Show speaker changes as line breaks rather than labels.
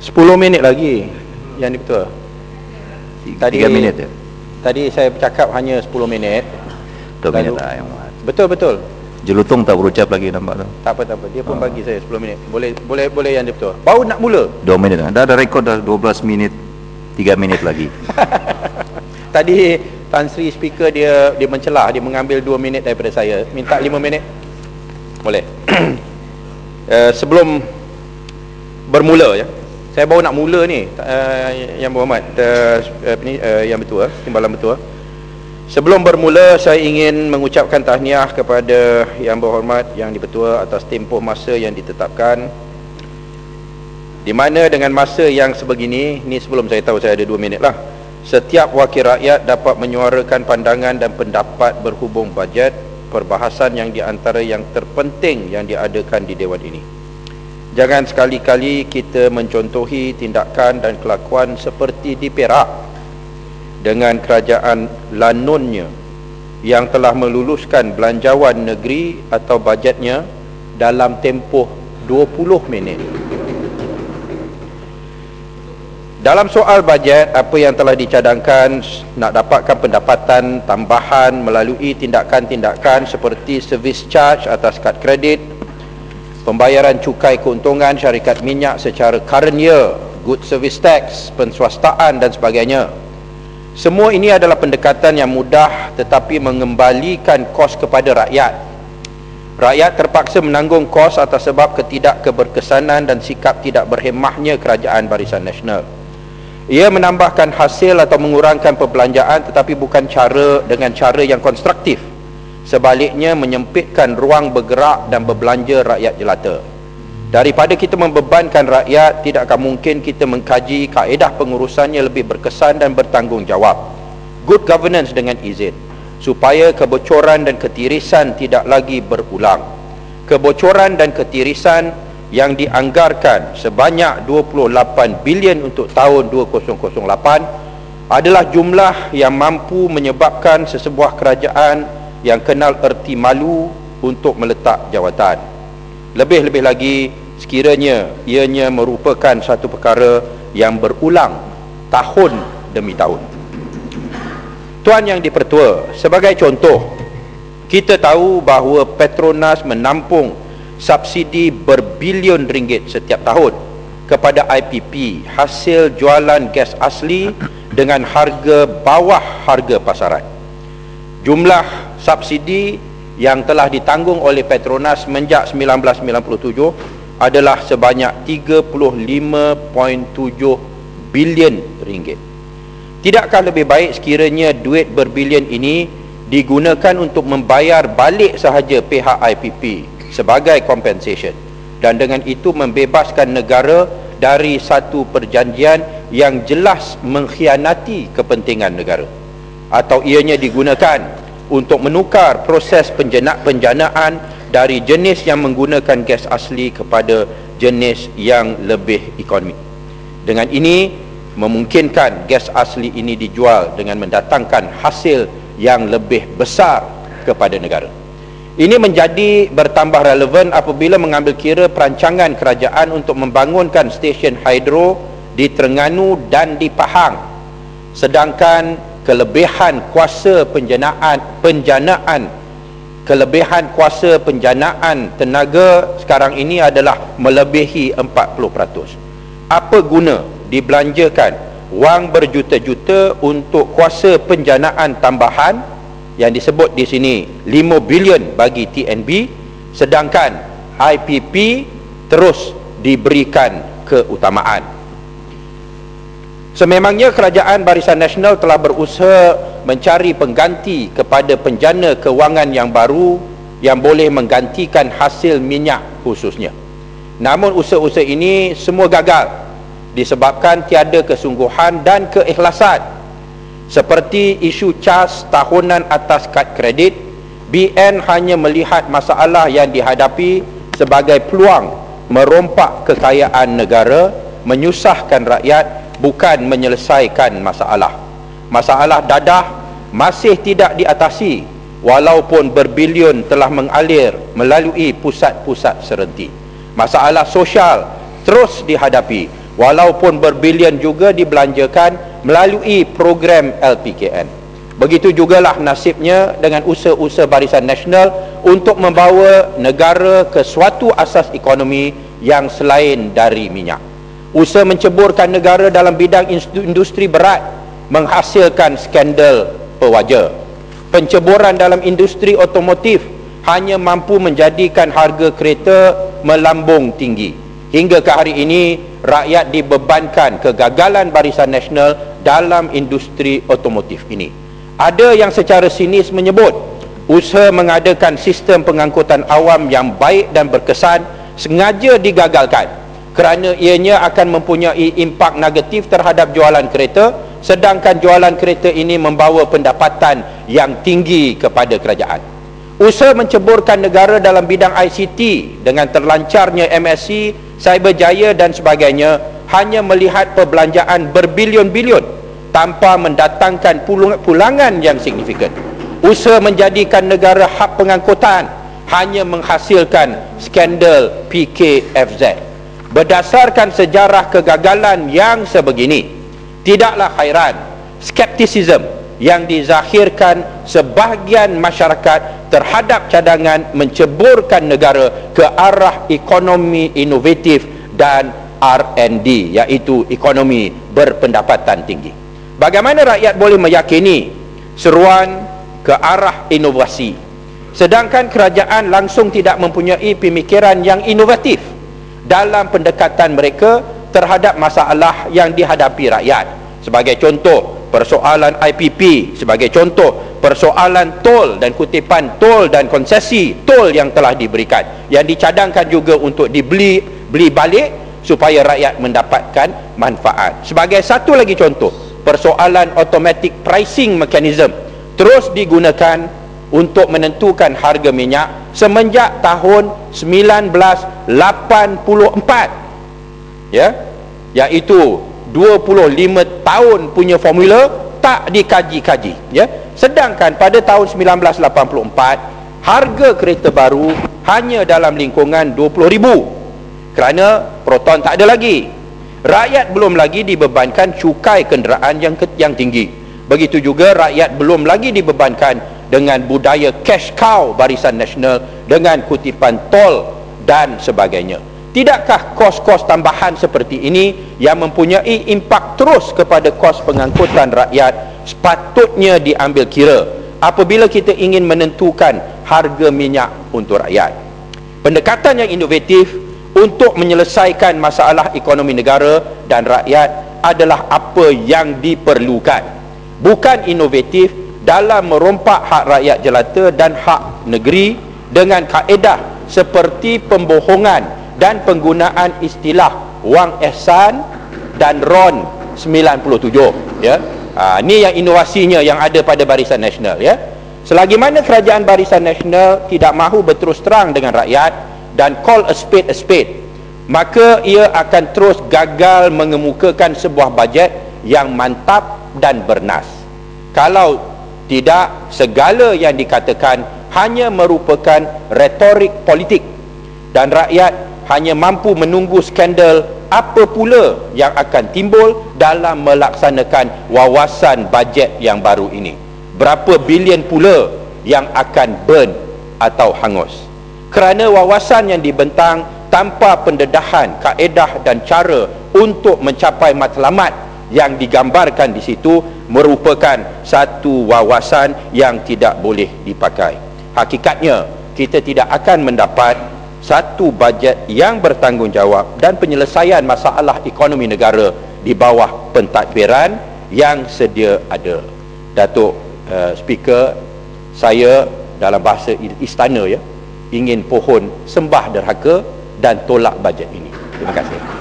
10 minit lagi yang ni betul
Tadi, 3 minit ya?
Tadi saya bercakap hanya 10 minit.
2 minit lah yang muat.
Betul betul.
Jelutong tak berucap lagi nampak tu?
Tak apa tak apa. Dia pun oh. bagi saya 10 minit. Boleh boleh boleh yang dia betul Baru nak mula.
2 minit lah. Dah ada rekod dah 12 minit 3 minit lagi.
Tadi Tan Sri speaker dia dia mencelah Dia mengambil 2 minit daripada saya. Minta 5 minit. Boleh. Uh, Sebelum Bermula ya saya baru nak mula ni uh, yang berhormat uh, uh, yang betul uh, timbalan betul sebelum bermula saya ingin mengucapkan tahniah kepada yang berhormat yang dibetua atas tempoh masa yang ditetapkan. Di mana dengan masa yang sebegini ni sebelum saya tahu saya ada 2 minit lah setiap wakil rakyat dapat menyuarakan pandangan dan pendapat berhubung bajet perbahasan yang di antara yang terpenting yang diadakan di Dewan ini Jangan sekali-kali kita mencontohi tindakan dan kelakuan seperti di Perak dengan kerajaan lanunnya yang telah meluluskan belanjawan negeri atau bajetnya dalam tempoh 20 minit. Dalam soal bajet, apa yang telah dicadangkan nak dapatkan pendapatan tambahan melalui tindakan-tindakan seperti service charge atas kad kredit, pembayaran cukai keuntungan syarikat minyak secara current year, good service tax, penswastaan dan sebagainya. Semua ini adalah pendekatan yang mudah tetapi mengembalikan kos kepada rakyat. Rakyat terpaksa menanggung kos atas sebab ketidakkeberkesanan dan sikap tidak berhemahnya kerajaan Barisan Nasional. Ia menambahkan hasil atau mengurangkan perbelanjaan tetapi bukan cara dengan cara yang konstruktif sebaliknya menyempitkan ruang bergerak dan berbelanja rakyat jelata. Daripada kita membebankan rakyat tidak akan mungkin kita mengkaji kaedah pengurusannya lebih berkesan dan bertanggungjawab? Good governance dengan izin supaya kebocoran dan ketirisan tidak lagi berulang. Kebocoran dan ketirisan yang dianggarkan sebanyak 28 bilion untuk tahun 2008 adalah jumlah yang mampu menyebabkan sesebuah kerajaan yang kenal erti malu untuk meletak jawatan. Lebih-lebih lagi sekiranya ianya merupakan satu perkara yang berulang tahun demi tahun. Tuan yang dipertua sebagai contoh kita tahu bahawa Petronas menampung subsidi berbilion ringgit setiap tahun kepada IPP hasil jualan gas asli dengan harga bawah harga pasaran. Jumlah subsidi yang telah ditanggung oleh Petronas sejak 1997 adalah sebanyak 35.7 bilion ringgit. Tidakkah lebih baik sekiranya duit berbilion ini digunakan untuk membayar balik sahaja pihak IPP sebagai compensation dan dengan itu membebaskan negara dari satu perjanjian yang jelas mengkhianati kepentingan negara atau ianya digunakan untuk menukar proses penjenak penjanaan dari jenis yang menggunakan gas asli kepada jenis yang lebih ekonomi. Dengan ini memungkinkan gas asli ini dijual dengan mendatangkan hasil yang lebih besar kepada negara. Ini menjadi bertambah relevan apabila mengambil kira perancangan kerajaan untuk membangunkan stesen hidro di Terengganu dan di Pahang. Sedangkan kelebihan kuasa penjanaan penjanaan kelebihan kuasa penjanaan tenaga sekarang ini adalah melebihi 40%. Apa guna dibelanjakan wang berjuta-juta untuk kuasa penjanaan tambahan yang disebut di sini 5 bilion bagi TNB sedangkan IPP terus diberikan keutamaan. Sememangnya kerajaan Barisan Nasional telah berusaha mencari pengganti kepada penjana kewangan yang baru yang boleh menggantikan hasil minyak khususnya. Namun usaha-usaha ini semua gagal disebabkan tiada kesungguhan dan keikhlasan. Seperti isu cas tahunan atas kad kredit, BN hanya melihat masalah yang dihadapi sebagai peluang merompak kekayaan negara, menyusahkan rakyat bukan menyelesaikan masalah. Masalah dadah masih tidak diatasi walaupun berbilion telah mengalir melalui pusat-pusat serenti. Masalah sosial terus dihadapi walaupun berbilion juga dibelanjakan melalui program LPKN begitu jugalah nasibnya dengan usaha-usaha barisan nasional untuk membawa negara ke suatu asas ekonomi yang selain dari minyak usaha menceburkan negara dalam bidang industri berat menghasilkan skandal pewaja. Penceburan dalam industri otomotif hanya mampu menjadikan harga kereta melambung tinggi. Hingga ke hari ini rakyat dibebankan kegagalan barisan nasional dalam industri otomotif ini. Ada yang secara sinis menyebut usaha mengadakan sistem pengangkutan awam yang baik dan berkesan sengaja digagalkan kerana ianya akan mempunyai impak negatif terhadap jualan kereta sedangkan jualan kereta ini membawa pendapatan yang tinggi kepada kerajaan usaha menceburkan negara dalam bidang ICT dengan terlancarnya MSC, Cyberjaya dan sebagainya hanya melihat perbelanjaan berbilion-bilion tanpa mendatangkan pulangan yang signifikan. Usaha menjadikan negara hak pengangkutan hanya menghasilkan skandal PKFZ. Berdasarkan sejarah kegagalan yang sebegini, tidaklah hairan skeptisism yang dizahirkan sebahagian masyarakat terhadap cadangan menceburkan negara ke arah ekonomi inovatif dan R&D iaitu ekonomi berpendapatan tinggi. Bagaimana rakyat boleh meyakini seruan ke arah inovasi sedangkan kerajaan langsung tidak mempunyai pemikiran yang inovatif dalam pendekatan mereka terhadap masalah yang dihadapi rakyat. Sebagai contoh persoalan IPP sebagai contoh persoalan tol dan kutipan tol dan konsesi tol yang telah diberikan yang dicadangkan juga untuk dibeli beli balik supaya rakyat mendapatkan manfaat. Sebagai satu lagi contoh persoalan automatic pricing mechanism terus digunakan untuk menentukan harga minyak semenjak tahun 1984 ya iaitu 25 tahun punya formula tak dikaji-kaji ya. Sedangkan pada tahun 1984 harga kereta baru hanya dalam lingkungan 20,000 kerana proton tak ada lagi. Rakyat belum lagi dibebankan cukai kenderaan yang yang tinggi. Begitu juga rakyat belum lagi dibebankan dengan budaya cash cow barisan nasional dengan kutipan tol dan sebagainya. Tidakkah kos-kos tambahan seperti ini yang mempunyai impak terus kepada kos pengangkutan rakyat sepatutnya diambil kira apabila kita ingin menentukan harga minyak untuk rakyat? Pendekatan yang inovatif untuk menyelesaikan masalah ekonomi negara dan rakyat adalah apa yang diperlukan. Bukan inovatif dalam merompak hak rakyat jelata dan hak negeri dengan kaedah seperti pembohongan dan penggunaan istilah wang ehsan dan ron 97 ya. Ha, ni yang inovasinya yang ada pada barisan nasional ya. Selagi mana kerajaan barisan nasional tidak mahu berterus terang dengan rakyat dan call a spade a spade maka ia akan terus gagal mengemukakan sebuah bajet yang mantap dan bernas. Kalau tidak segala yang dikatakan hanya merupakan retorik politik. Dan rakyat hanya mampu menunggu skandal apa pula yang akan timbul dalam melaksanakan wawasan bajet yang baru ini. Berapa bilion pula yang akan burn atau hangus. Kerana wawasan yang dibentang tanpa pendedahan kaedah dan cara untuk mencapai matlamat yang digambarkan di situ merupakan satu wawasan yang tidak boleh dipakai hakikatnya kita tidak akan mendapat satu bajet yang bertanggungjawab dan penyelesaian masalah ekonomi negara di bawah pentadbiran yang sedia ada Datuk uh, Speaker saya dalam bahasa istana ya ingin pohon sembah derhaka dan tolak bajet ini. Terima kasih.